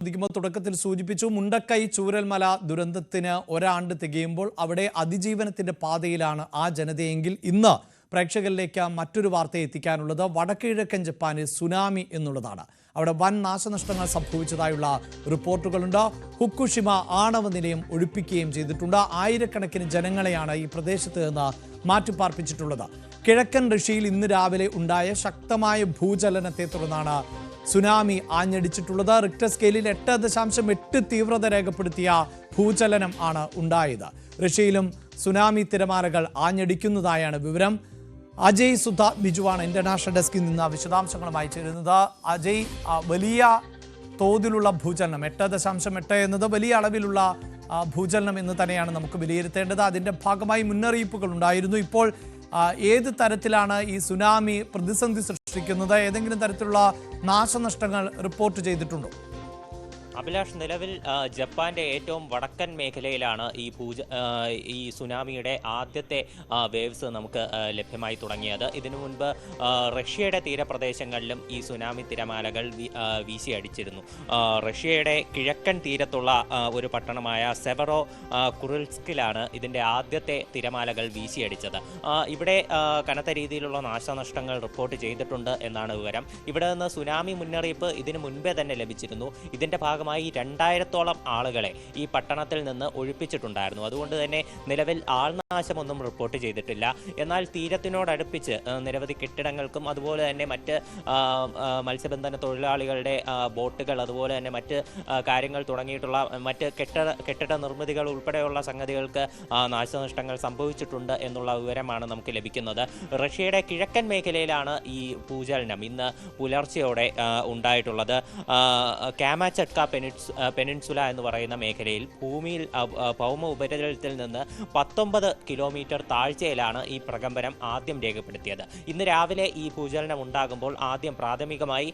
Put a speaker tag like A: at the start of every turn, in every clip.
A: സംബന്ധിക്കുമ്പോൾ തുടക്കത്തിൽ സൂചിപ്പിച്ചു മുണ്ടക്കൈ ചൂരൽമല ദുരന്തത്തിന് ഒരാണ്ട് തികയുമ്പോൾ അവിടെ അതിജീവനത്തിന്റെ പാതയിലാണ് ആ ജനതയെങ്കിൽ ഇന്ന് പ്രേക്ഷകരിലേക്ക് മറ്റൊരു വാർത്ത എത്തിക്കാനുള്ളത്. വടക്കുകിഴക്കൻ ജപ്പാനിൽ സുനാമി എന്നുള്ളതാണ്. അവിടെ വൻ നാശനഷ്ടങ്ങൾ സംഭവിച്ചതായുള്ള റിപ്പോർട്ടുകളുണ്ട്. ഹുക്കുഷിമ ആണവ നിലയം ഒഴിപ്പിക്കുകയും ചെയ്തിട്ടുണ്ട്. ആയിരക്കണക്കിന് ജനങ്ങളെയാണ് ഈ പ്രദേശത്ത് നിന്ന് മാറ്റിപ്പാർപ്പിച്ചിട്ടുള്ളത്. കിഴക്കൻ ഋഷിയിൽ ഇന്ന് രാവിലെ ഉണ്ടായ ശക്തമായ ഭൂചലനത്തെ തുടർന്നാണ് സുനാമി ആഞ്ഞടിച്ചിട്ടുള്ളത് റിക്ടർ സ്കെയിലിൽ എട്ട് ദശാംശം എട്ട് തീവ്രത രേഖപ്പെടുത്തിയ ഭൂചലനം ആണ് ഉണ്ടായത്. റഷ്യയിലും സുനാമി തിരമാലകൾ ആഞ്ഞടിക്കുന്നതായാണ് വിവരം. അജയ് സുധ ബിജുവാണ് ഇന്റർനാഷണൽ ഡെസ്കിൽ നിന്ന് വിശദാംശങ്ങളുമായി ചേരുന്നത്. അജയ് വലിയ തോതിലുള്ള ഭൂചലനം എട്ട് ദശാംശം എട്ട് എന്നത് വലിയ അളവിലുള്ള ഭൂചലനം എന്ന് തന്നെയാണ് നമുക്ക് വിലയിരുത്തേണ്ടത്. അതിന്റെ ഭാഗമായി മുന്നറിയിപ്പുകൾ ഉണ്ടായിരുന്നു. ഇപ്പോൾ ഏത് തരത്തിലാണ് ഈ സുനാമി പ്രതിസന്ധി ഏതെങ്കിലും തരത്തിലുള്ള നാശനഷ്ടങ്ങൾ റിപ്പോർട്ട് ചെയ്തിട്ടുണ്ടോ?
B: അഭിലാഷ് നിലവിൽ ജപ്പാന്റെ ഏറ്റവും വടക്കൻ മേഖലയിലാണ് ഈ പൂജ ഈ സുനാമിയുടെ ആദ്യത്തെ വേവ്സ് നമുക്ക് ലഭ്യമായി തുടങ്ങിയത്. ഇതിനു മുൻപ് റഷ്യയുടെ തീരപ്രദേശങ്ങളിലും ഈ സുനാമി തിരമാലകൾ വീശിയടിച്ചിരുന്നു റഷ്യയുടെ കിഴക്കൻ തീരത്തുള്ള ഒരു പട്ടണമായ സെവറോ കുറിൽസ്കിലാണ് ഇതിന്റെ ആദ്യത്തെ തിരമാലകൾ വീശിയടിച്ചത് ഇവിടെ കനത്ത രീതിയിലുള്ള നാശനഷ്ടങ്ങൾ റിപ്പോർട്ട് ചെയ്തിട്ടുണ്ട് എന്നാണ് വിവരം. ഇവിടെ നിന്ന് സുനാമി മുന്നറിയിപ്പ് ഇതിനു മുൻപേ തന്നെ ലഭിച്ചിരുന്നു. ഇതിന്റെ ഭാഗമായി രണ്ടായിരത്തോളം ആളുകളെ ഈ പട്ടണത്തിൽ നിന്ന് ഒഴിപ്പിച്ചിട്ടുണ്ടായിരുന്നു. അതുകൊണ്ട് തന്നെ നിലവിൽ ആൾനാശമൊന്നും റിപ്പോർട്ട് ചെയ്തിട്ടില്ല. എന്നാൽ തീരത്തിനോടടുപ്പിച്ച് നിരവധി കെട്ടിടങ്ങൾക്കും അതുപോലെ തന്നെ മറ്റ് മത്സ്യബന്ധന തൊഴിലാളികളുടെ ബോട്ടുകൾ അതുപോലെ തന്നെ മറ്റ് കാര്യങ്ങൾ തുടങ്ങിയിട്ടുള്ള മറ്റ് കെട്ടിട കെട്ടിട നിർമ്മിതികൾ ഉൾപ്പെടെയുള്ള സംഗതികൾക്ക് നാശനഷ്ടങ്ങൾ സംഭവിച്ചിട്ടുണ്ട് എന്നുള്ള വിവരമാണ് നമുക്ക് ലഭിക്കുന്നത്. റഷ്യയുടെ കിഴക്കൻ മേഖലയിലാണ് ഈ ഭൂചലനം ഇന്ന് പുലർച്ചെയോടെ ഉണ്ടായിട്ടുള്ളത്. കാമാ കാമാചട്ക പെനിൻസ് പെനിൻസുല എന്ന് പറയുന്ന മേഖലയിൽ ഭൂമിയിൽ ഭൗമ ഉപരിതലത്തിൽ നിന്ന് പത്തൊമ്പത് കിലോമീറ്റർ താഴ്ചയിലാണ് ഈ പ്രകമ്പനം ആദ്യം രേഖപ്പെടുത്തിയത്. ഇന്ന് രാവിലെ ഈ ഭൂചലനം ഉണ്ടാകുമ്പോൾ ആദ്യം പ്രാഥമികമായി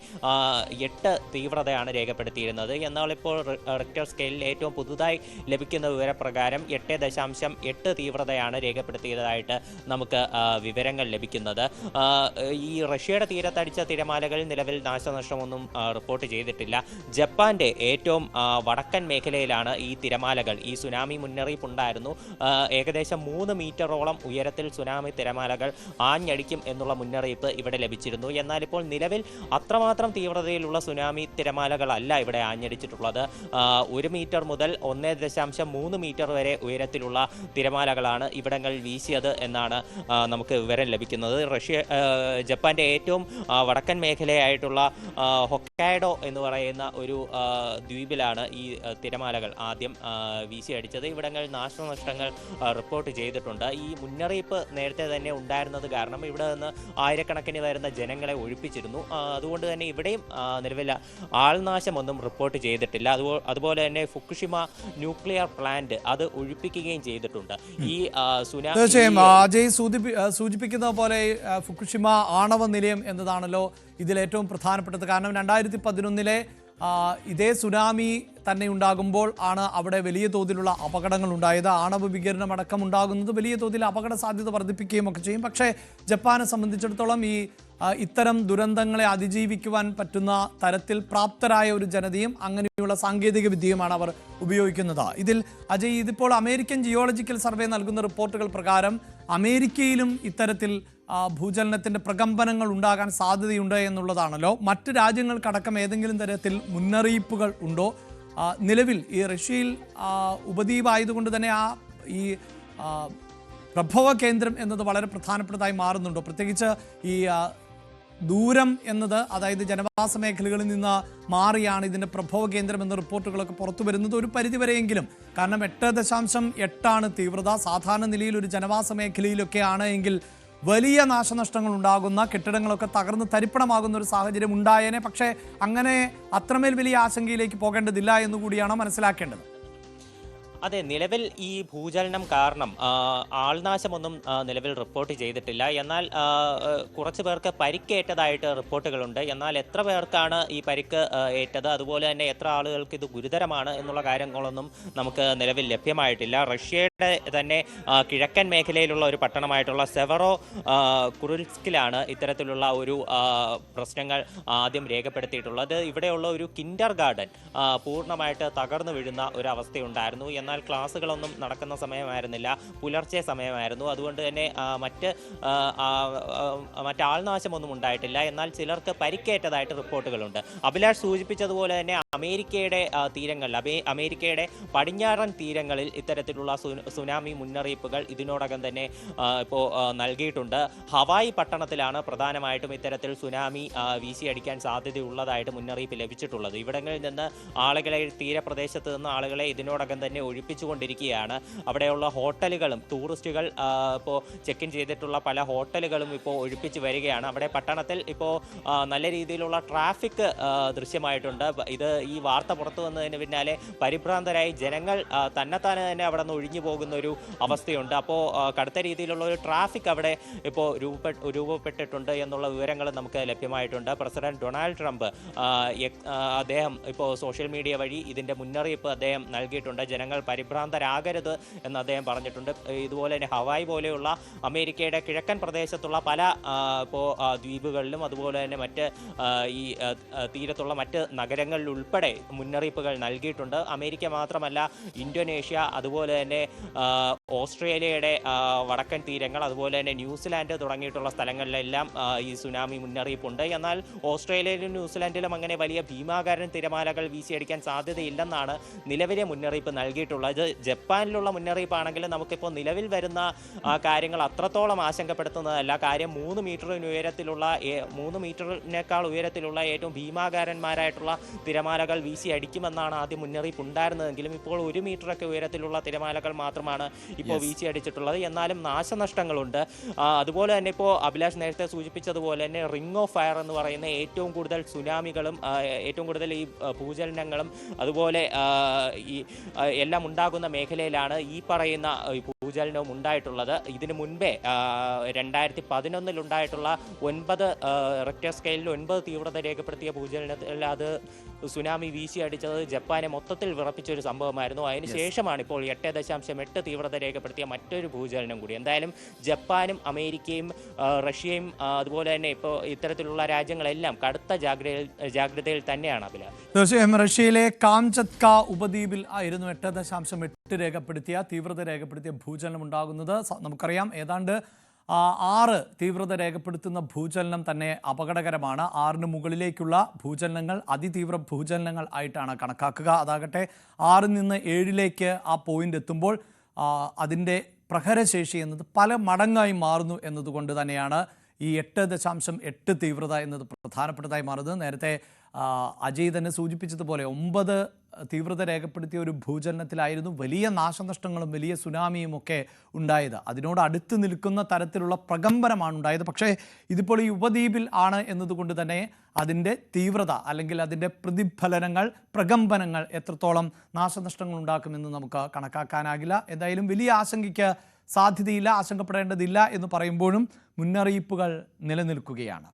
B: എട്ട് തീവ്രതയാണ് രേഖപ്പെടുത്തിയിരുന്നത്. എന്നാൽ ഇപ്പോൾ റിക്ടർ സ്കെയിലിൽ ഏറ്റവും പുതുതായി ലഭിക്കുന്ന വിവരപ്രകാരം എട്ട് ദശാംശം എട്ട് തീവ്രതയാണ് രേഖപ്പെടുത്തിയതായിട്ട് നമുക്ക് വിവരങ്ങൾ ലഭിക്കുന്നത്. ഈ റഷ്യയുടെ തീരത്തടിച്ച തിരമാലകളിൽ നിലവിൽ നാശനഷ്ടമൊന്നും റിപ്പോർട്ട് ചെയ്തിട്ടില്ല. ജപ്പാന്റെ ഏറ്റവും വടക്കൻ മേഖലയിലാണ് ഈ തിരമാലകൾ ഈ സുനാമി മുന്നറിയിപ്പ് ഉണ്ടായിരുന്നു ഏകദേശം മൂന്ന് മീറ്ററോളം ഉയരത്തിൽ സുനാമി തിരമാലകൾ ആഞ്ഞടിക്കും എന്നുള്ള മുന്നറിയിപ്പ് ഇവിടെ ലഭിച്ചിരുന്നു എന്നാൽ ഇപ്പോൾ നിലവിൽ അത്രമാത്രം തീവ്രതയിലുള്ള സുനാമി തിരമാലകളല്ല ഇവിടെ ആഞ്ഞടിച്ചിട്ടുള്ളത് ഒരു മീറ്റർ മുതൽ ഒന്നേ ദശാംശം മൂന്ന് മീറ്റർ വരെ ഉയരത്തിലുള്ള തിരമാലകളാണ് ഇവിടങ്ങളിൽ വീശിയത് എന്നാണ് നമുക്ക് വിവരം ലഭിക്കുന്നത് റഷ്യ ജപ്പാന്റെ ഏറ്റവും വടക്കൻ മേഖലയായിട്ടുള്ള ഹൊക്കാഡോ എന്ന് പറയുന്ന ഒരു ദ്വീപിലാണ് ഈ തിരമാലകൾ ആദ്യം വീശി വീശിയടിച്ചത്. ഇവിടങ്ങളിൽ നാശനഷ്ടങ്ങൾ റിപ്പോർട്ട് ചെയ്തിട്ടുണ്ട്. ഈ മുന്നറിയിപ്പ് നേരത്തെ തന്നെ ഉണ്ടായിരുന്നത് കാരണം ഇവിടെ നിന്ന് ആയിരക്കണക്കിന് വരുന്ന ജനങ്ങളെ ഒഴിപ്പിച്ചിരുന്നു. അതുകൊണ്ട് തന്നെ ഇവിടെയും നിലവിൽ ആൾനാശമൊന്നും റിപ്പോർട്ട് ചെയ്തിട്ടില്ല. അതുപോ- അതുപോലെ തന്നെ ഫുക്കുഷിമ ന്യൂക്ലിയർ പ്ലാന്റ് അത് ഒഴിപ്പിക്കുകയും ചെയ്തിട്ടുണ്ട്. ഈ സുനാമി സുനാ-
A: തീർച്ചയായും അജയ് സൂചിപ്പിക്കുന്ന പോലെ ഫുക്കുഷിമ ആണവ നിലയം എന്നതാണല്ലോ ഇതിൽ ഏറ്റവും പ്രധാനപ്പെട്ടത്. കാരണം രണ്ടായിരത്തി പതിനൊന്നിലെ ഇതേ സുനാമി തന്നെ ഉണ്ടാകുമ്പോൾ ആണ് അവിടെ വലിയ തോതിലുള്ള അപകടങ്ങൾ ഉണ്ടായത്. ആണവ വികിരണം അടക്കം ഉണ്ടാകുന്നത് വലിയ തോതിൽ അപകട സാധ്യത വർദ്ധിപ്പിക്കുകയും ഒക്കെ ചെയ്യും. പക്ഷേ ജപ്പാനെ സംബന്ധിച്ചിടത്തോളം ഈ ഇത്തരം ദുരന്തങ്ങളെ അതിജീവിക്കുവാൻ പറ്റുന്ന തരത്തിൽ പ്രാപ്തരായ ഒരു ജനതയും അങ്ങനെയുള്ള സാങ്കേതിക വിദ്യയുമാണ് അവർ ഉപയോഗിക്കുന്നത്. ഇതിൽ അജയ് ഇതിപ്പോൾ അമേരിക്കൻ ജിയോളജിക്കൽ സർവേ നൽകുന്ന റിപ്പോർട്ടുകൾ പ്രകാരം അമേരിക്കയിലും ഇത്തരത്തിൽ ആ, ഭൂചലനത്തിന്റെ പ്രകമ്പനങ്ങൾ ഉണ്ടാകാൻ സാധ്യതയുണ്ട് എന്നുള്ളതാണല്ലോ. മറ്റ് രാജ്യങ്ങൾക്കടക്കം ഏതെങ്കിലും തരത്തിൽ മുന്നറിയിപ്പുകൾ ഉണ്ടോ? നിലവിൽ ഈ റഷ്യയിൽ ഉപദ്വീപായതുകൊണ്ട് തന്നെ ആ ഈ പ്രഭവ കേന്ദ്രം എന്നത് വളരെ പ്രധാനപ്പെട്ടതായി മാറുന്നുണ്ടോ? പ്രത്യേകിച്ച് ഈ ദൂരം എന്നത് അതായത് ജനവാസ മേഖലകളിൽ നിന്ന് മാറിയാണ് ഇതിന്റെ പ്രഭവ കേന്ദ്രം എന്ന റിപ്പോർട്ടുകളൊക്കെ പുറത്തു വരുന്നത് ഒരു പരിധിവരെയെങ്കിലും. കാരണം എട്ട് ദശാംശം എട്ടാണ് തീവ്രത. സാധാരണ നിലയിൽ ഒരു ജനവാസ മേഖലയിലൊക്കെ ആണ് എങ്കിൽ വലിയ നാശനഷ്ടങ്ങൾ ഉണ്ടാകുന്ന കെട്ടിടങ്ങളൊക്കെ തകർന്ന് തരിപ്പണമാകുന്ന ഒരു സാഹചര്യം ഉണ്ടായേനെ. പക്ഷേ അങ്ങനെ അത്രമേൽ വലിയ ആശങ്കയിലേക്ക് പോകേണ്ടതില്ല എന്നുകൂടിയാണ് മനസ്സിലാക്കേണ്ടത്.
B: അതെ നിലവിൽ ഈ ഭൂചലനം കാരണം ആൾനാശമൊന്നും നിലവിൽ റിപ്പോർട്ട് ചെയ്തിട്ടില്ല. എന്നാൽ കുറച്ച് പേർക്ക് പരിക്കേറ്റതായിട്ട് റിപ്പോർട്ടുകളുണ്ട്. എന്നാൽ എത്ര പേർക്കാണ് ഈ പരിക്ക് ഏറ്റത്? അതുപോലെ തന്നെ എത്ര ആളുകൾക്ക് ഇത് ഗുരുതരമാണ് എന്നുള്ള കാര്യങ്ങളൊന്നും നമുക്ക് നിലവിൽ ലഭ്യമായിട്ടില്ല. റഷ്യ തന്നെ കിഴക്കൻ മേഖലയിലുള്ള ഒരു പട്ടണമായിട്ടുള്ള സെവറോ കുറിൽസ്കിലാണ് ഇത്തരത്തിലുള്ള ഒരു പ്രശ്നങ്ങൾ ആദ്യം രേഖപ്പെടുത്തിയിട്ടുള്ളത്. ഇവിടെയുള്ള ഒരു കിൻഡർ ഗാർഡൻ പൂർണമായിട്ട് തകർന്നു വീഴുന്ന ഒരു അവസ്ഥയുണ്ടായിരുന്നു. എന്നാൽ ക്ലാസ്സുകളൊന്നും നടക്കുന്ന സമയമായിരുന്നില്ല പുലർച്ചെ സമയമായിരുന്നു. അതുകൊണ്ട് തന്നെ മറ്റ് മറ്റാൾനാശമൊന്നും ഉണ്ടായിട്ടില്ല. എന്നാൽ ചിലർക്ക് പരിക്കേറ്റതായിട്ട് റിപ്പോർട്ടുകളുണ്ട്. അഭിലാഷ് സൂചിപ്പിച്ചതുപോലെ തന്നെ അമേരിക്കയുടെ തീരങ്ങളിൽ അമേരിക്കയുടെ പടിഞ്ഞാറൻ തീരങ്ങളിൽ ഇത്തരത്തിലുള്ള സുനാമി മുന്നറിയിപ്പുകൾ ഇതിനോടകം തന്നെ ഇപ്പോൾ നൽകിയിട്ടുണ്ട്. ഹവായി പട്ടണത്തിലാണ് പ്രധാനമായിട്ടും ഇത്തരത്തിൽ സുനാമി വീശിയടിക്കാൻ സാധ്യതയുള്ളതായിട്ട് മുന്നറിയിപ്പ് ലഭിച്ചിട്ടുള്ളത്. ഇവിടങ്ങളിൽ നിന്ന് ആളുകളെ തീരപ്രദേശത്ത് നിന്ന് ആളുകളെ ഇതിനോടകം തന്നെ ഒഴിപ്പിച്ചുകൊണ്ടിരിക്കുകയാണ്. അവിടെയുള്ള ഹോട്ടലുകളും ടൂറിസ്റ്റുകൾ ഇപ്പോൾ ചെക്ക് ഇൻ ചെയ്തിട്ടുള്ള പല ഹോട്ടലുകളും ഇപ്പോൾ ഒഴിപ്പിച്ച് വരികയാണ്. അവിടെ പട്ടണത്തിൽ ഇപ്പോൾ നല്ല രീതിയിലുള്ള ട്രാഫിക് ദൃശ്യമായിട്ടുണ്ട്. ഇത് ഈ വാർത്ത പുറത്തു വന്നതിന് പിന്നാലെ പരിഭ്രാന്തരായി ജനങ്ങൾ തന്നെത്താനെ തന്നെ അവിടെ നിന്ന് ഒഴിഞ്ഞു പോകുന്ന ഒരു അവസ്ഥയുണ്ട് അപ്പോൾ കടുത്ത രീതിയിലുള്ള ഒരു ട്രാഫിക് അവിടെ ഇപ്പോൾ രൂപപ്പെട്ട് രൂപപ്പെട്ടിട്ടുണ്ട് എന്നുള്ള വിവരങ്ങൾ നമുക്ക് ലഭ്യമായിട്ടുണ്ട്. പ്രസിഡന്റ് ഡൊണാൾഡ് ട്രംപ് അദ്ദേഹം ഇപ്പോൾ സോഷ്യൽ മീഡിയ വഴി ഇതിന്റെ മുന്നറിയിപ്പ് അദ്ദേഹം നൽകിയിട്ടുണ്ട്. ജനങ്ങൾ പരിഭ്രാന്തരാകരുത് എന്ന് അദ്ദേഹം പറഞ്ഞിട്ടുണ്ട്. ഇതുപോലെ തന്നെ ഹവായ് പോലെയുള്ള അമേരിക്കയുടെ കിഴക്കൻ പ്രദേശത്തുള്ള പല ഇപ്പോൾ ദ്വീപുകളിലും അതുപോലെ തന്നെ മറ്റ് ഈ തീരത്തുള്ള മറ്റ് നഗരങ്ങളിൽ ഉൾപ്പെടെ മുന്നറിയിപ്പുകൾ നൽകിയിട്ടുണ്ട്. അമേരിക്ക മാത്രമല്ല ഇന്തോനേഷ്യ അതുപോലെ തന്നെ ഓസ്ട്രേലിയയുടെ വടക്കൻ തീരങ്ങൾ അതുപോലെ തന്നെ ന്യൂസിലാൻഡ് തുടങ്ങിയിട്ടുള്ള സ്ഥലങ്ങളിലെല്ലാം ഈ സുനാമി മുന്നറിയിപ്പുണ്ട്. എന്നാൽ ഓസ്ട്രേലിയയിലും ന്യൂസിലാൻഡിലും അങ്ങനെ വലിയ ഭീമാകാരൻ തിരമാലകൾ വീശിയടിക്കാൻ സാധ്യതയില്ലെന്നാണ് നിലവിലെ മുന്നറിയിപ്പ് നൽകിയിട്ടുള്ളത്. ജപ്പാനിലുള്ള മുന്നറിയിപ്പാണെങ്കിൽ നമുക്കിപ്പോൾ നിലവിൽ വരുന്ന കാര്യങ്ങൾ അത്രത്തോളം ആശങ്കപ്പെടുത്തുന്നതല്ല. കാര്യം മൂന്ന് മീറ്ററിന് ഉയരത്തിലുള്ള മൂന്ന് മീറ്ററിനേക്കാൾ ഉയരത്തിലുള്ള ഏറ്റവും ഭീമാകാരന്മാരായിട്ടുള്ള തിരമാലകൾ വീശിയടിക്കുമെന്നാണ് ആദ്യം മുന്നറിയിപ്പ് ഉണ്ടായിരുന്നതെങ്കിലും ഇപ്പോൾ ഒരു മീറ്ററൊക്കെ ഉയരത്തിലുള്ള തിരമാലകൾ മാത്രമാണ് ഇപ്പോൾ വീശി അടിച്ചിട്ടുള്ളത്. എന്നാലും നാശനഷ്ടങ്ങളുണ്ട്. അതുപോലെ തന്നെ ഇപ്പോൾ അഭിലാഷ് നേരത്തെ സൂചിപ്പിച്ചതുപോലെ തന്നെ റിംഗ് ഓഫ് ഫയർ എന്ന് പറയുന്ന ഏറ്റവും കൂടുതൽ സുനാമികളും ഏറ്റവും കൂടുതൽ ഈ ഭൂചലനങ്ങളും അതുപോലെ ഈ എല്ലാം ഉണ്ടാകുന്ന മേഖലയിലാണ് ഈ പറയുന്ന ഭൂചലനവും ഉണ്ടായിട്ടുള്ളത്. ഇതിനു മുൻപേ രണ്ടായിരത്തി പതിനൊന്നിൽ ഉണ്ടായിട്ടുള്ള ഒൻപത് റെക്ടർ സ്കെയിലിൽ ഒൻപത് തീവ്രത രേഖപ്പെടുത്തിയ ഭൂചലനത്തിൽ അത് സുനാമി വീശി അടിച്ചത് ജപ്പാനെ മൊത്തത്തിൽ വിറപ്പിച്ച ഒരു സംഭവമായിരുന്നു അതിനുശേഷമാണ് ഇപ്പോൾ എട്ട് ദശാംശം എട്ട് തീവ്രത രേഖപ്പെടുത്തിയ മറ്റൊരു ഭൂചലനം കൂടി. എന്തായാലും ജപ്പാനും അമേരിക്കയും റഷ്യയും അതുപോലെ തന്നെ ഇപ്പോൾ ഇത്തരത്തിലുള്ള രാജ്യങ്ങളെല്ലാം കടുത്ത ജാഗ്രതയിൽ ജാഗ്രതയിൽ തന്നെയാണ് അഭിലാഷ്
A: തീർച്ചയായും റഷ്യയിലെ കാംചത്ക ഉപദ്വീപിൽ ആയിരുന്നു എട്ട് ദശാംശം എട്ട് രേഖപ്പെടുത്തിയ തീവ്രത രേഖപ്പെടുത്തിയ ഭൂചലനം ഉണ്ടാകുന്നത്. നമുക്കറിയാം ഏതാണ്ട് ആറ് തീവ്രത രേഖപ്പെടുത്തുന്ന ഭൂചലനം തന്നെ അപകടകരമാണ്. ആറിന് മുകളിലേക്കുള്ള ഭൂചലനങ്ങൾ അതിതീവ്ര ഭൂചലനങ്ങൾ ആയിട്ടാണ് കണക്കാക്കുക. അതാകട്ടെ ആറിൽ നിന്ന് ഏഴിലേക്ക് ആ പോയിന്റ് എത്തുമ്പോൾ അതിന്റെ പ്രഹരശേഷി എന്നത് പല മടങ്ങായി മാറുന്നു എന്നതുകൊണ്ട് തന്നെയാണ് ഈ എട്ട് ദശാംശം എട്ട് തീവ്രത എന്നത് പ്രധാനപ്പെട്ടതായി മാറുന്നത്. നേരത്തെ അജയ് തന്നെ സൂചിപ്പിച്ചതുപോലെ ഒമ്പത് തീവ്രത രേഖപ്പെടുത്തിയ ഒരു ഭൂചലനത്തിലായിരുന്നു വലിയ നാശനഷ്ടങ്ങളും വലിയ സുനാമിയും ഒക്കെ ഉണ്ടായത്. അതിനോട് അടുത്ത് നിൽക്കുന്ന തരത്തിലുള്ള പ്രകമ്പനമാണ് ഉണ്ടായത്. പക്ഷേ ഇതിപ്പോൾ ഈ ഉപദ്വീപിൽ ആണ് എന്നതുകൊണ്ട് തന്നെ അതിന്റെ തീവ്രത അല്ലെങ്കിൽ അതിന്റെ പ്രതിഫലനങ്ങൾ പ്രകമ്പനങ്ങൾ എത്രത്തോളം നാശനഷ്ടങ്ങൾ ഉണ്ടാക്കുമെന്ന് നമുക്ക് കണക്കാക്കാനാകില്ല. എന്തായാലും വലിയ ആശങ്കയ്ക്ക് സാധ്യതയില്ല ആശങ്കപ്പെടേണ്ടതില്ല എന്ന് പറയുമ്പോഴും മുന്നറിയിപ്പുകൾ നിലനിൽക്കുകയാണ്.